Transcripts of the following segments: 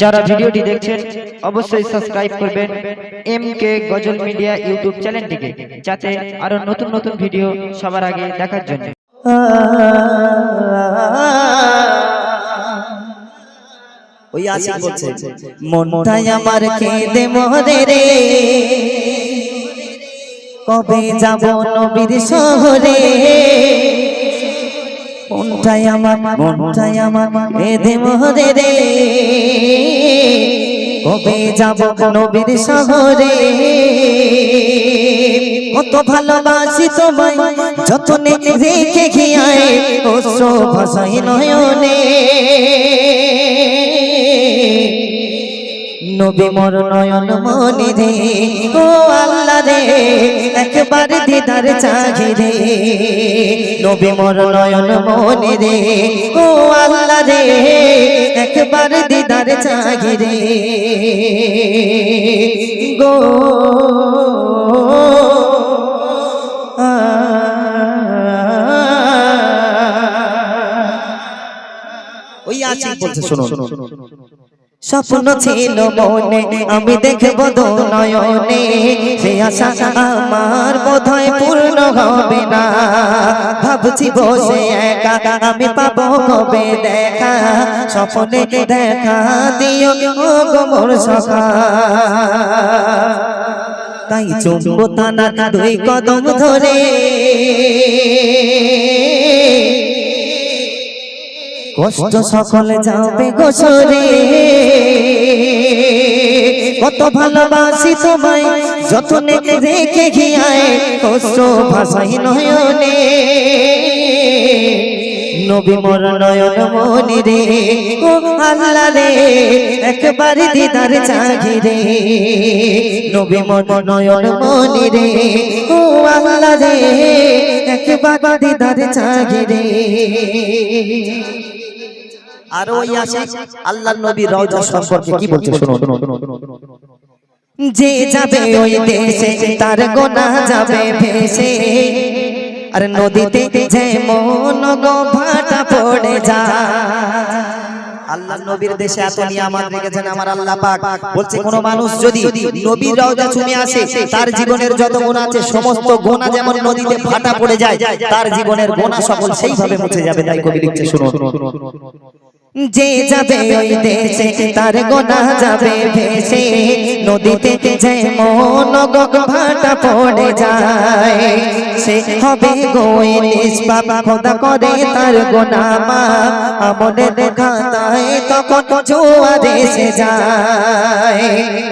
যারা ভিডিওটি দেখছেন অবশ্যই সাবস্ক্রাইব করবেন M K Ghazal media YouTube চ্যানেলটিকে যাতে আরও নতুন নতুন ভিডিও সবার আগে দেখার জন্য। ওই আসি বলছে মনটাই আমার কেঁদে মরে রে। কবে যাব নবীর শহরে? মনটাই আমার মনটাই আমার। কেঁদে মোহরে রে। কবে যাব নবীর শহরে? কত ভালোবাসি তোমায়, যতনে রেখে ঘিয়ায় অশ্র ভাষাই নয়নে। নবী মোর নয়ন মনি রে ও আল্লাহ রে একবার দিদার চাহি রে নবী মোর নয়ন মনি রে ও আল্লাহ রে একবার দিদার চাহি রে গো ওই আছে বলছে শোনো স্বপ্ন ছিল মনে আমি দেখব নয়নে সে আশা আমার বোধহয় পূর্ণ হবে না। ভাবছি বসে একা আমি পাবো কবে দেখা? স্বপ্নে দেখা দিও ও গো মোর সখা। তাই চুম্বো তানা দুই কদম ধরে কষ্ট সকলে যাবে গোসরে কত ভালোবাসি তোমায় যতনে রেখে গিয়ায় কষ্ট ভাষাই নয়নে নবী মোর নয়ন মনি রে ও আল্লাহ রে একবার দিদার চাহি রে নবী মোর নয়ন মনি রে ও আল্লাহ রে একবার দিদার চাহি রে আর ওই আসে আল্লাহ নবী রওজা সম্পর্কে কি বলছে শুনুন। যে যাবে ওই দেশে তার গোনা যাবে ভেসে। আর নদীতে যে মন গো ভাটা পড়ে যা আল্লাহ নবীর দেশে এত নিয়ামত রেখেছেন আমার আল্লাহ পাক। বলছে কোন মানুষ যদি নবীর রওজা চুমে আসে তার জীবনের যত গুনাহ আছে সমস্ত গুনাহ যেমন নদীতে ফাটা পড়ে যায় তার জীবনের গুনাহ সকল সেইভাবে মুছে যাবে তাই কবি লিখছে শুনুন। যে যাবে ওই দেশে, তার গোনা যাবে ভেসে। নদীতে যে মন গগ ভাটা পড়ে যায়, সে হবে গোয়ে নিষ্পাপ, খোদা করে তার গোনা মা আমনের খাতায় তখন জোয়ারে এসে যায়।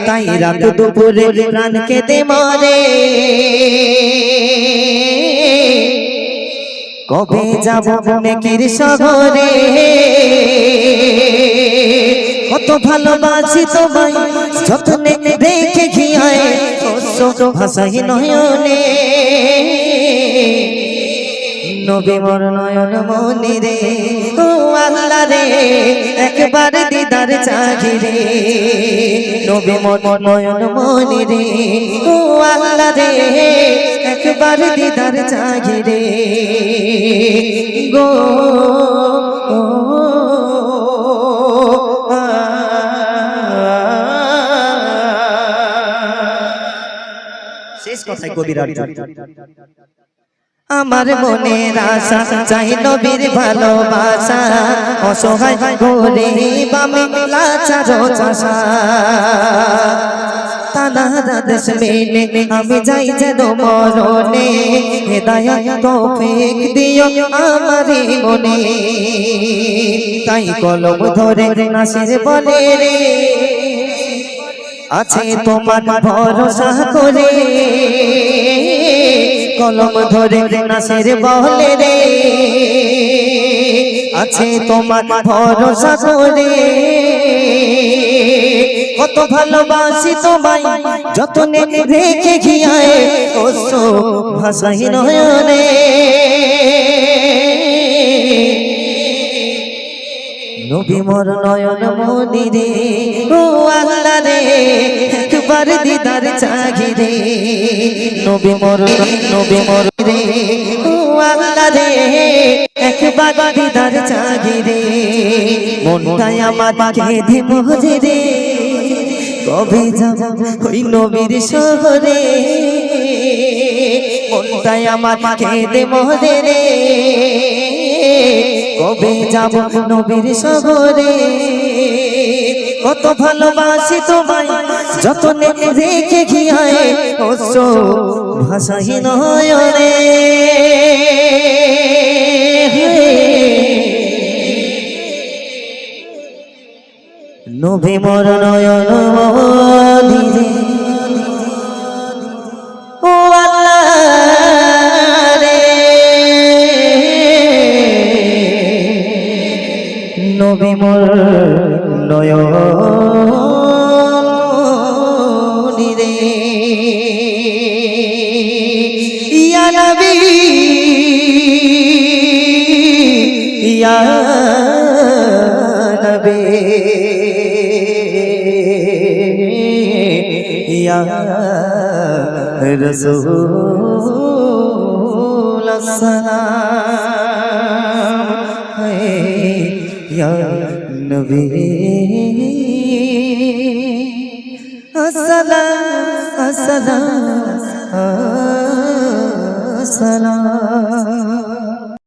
তাই রাত দুপুরে প্রাণ কেঁদে মরে। কবে যাব মেকির শহরে? কত ভালোবাসি তোমায়, যতনে রেখে ঘিয়ায় ভাষাই নয়নে। নবী মোর নয়ন মনি রে, ও আল্লাহ রে, একবার দিদার চাহি রে নবী মোর নয়ন মনি রে, ও আল্লাহ রে, একবার দিদার চাহি রে গো শেষ কথায় আমার মনের আশা, চাই নবীর ভালোবাসা। অসহায় মেনে আমি যাই যেন মরণে। হেদায়াত, তৌফিক দিও আমারে মনে। তাই কলম ধরে নাসির বলে রে। আছে তোমার ভরসা করে কলম ধরে নাসির বলে রে। আছে তোমার ভরসা করে। কত ভালোবাসি তোমায় যত যতনে রেখে ঘিয়ায় কষ্ট ভাষাই নবী মোর নয়ন মনি রে ও আল্লাহ রে, একবার দিদার চাহি রে নবী মোর নবী মোর রে, ও আল্লাহ রে এক একবার দিদার চাগিরে মনটাই আমার কেঁদে মজে রে কবে যাব ওই নবীর শহরে? মনটাই আমার কেঁদে মজে রে কবে যাব নবীর শহরে? কত ভালোবাসি তোমায়, যতনে রেখে গিয়ায় অশ্ব ভাষাহীন নয়নে নভে মর নয়ন ইয়া নবী ইয়া নবী ইয়া রাসূল সালাম ইয়া নবী আসসালাম আসসালাম আসসালাম।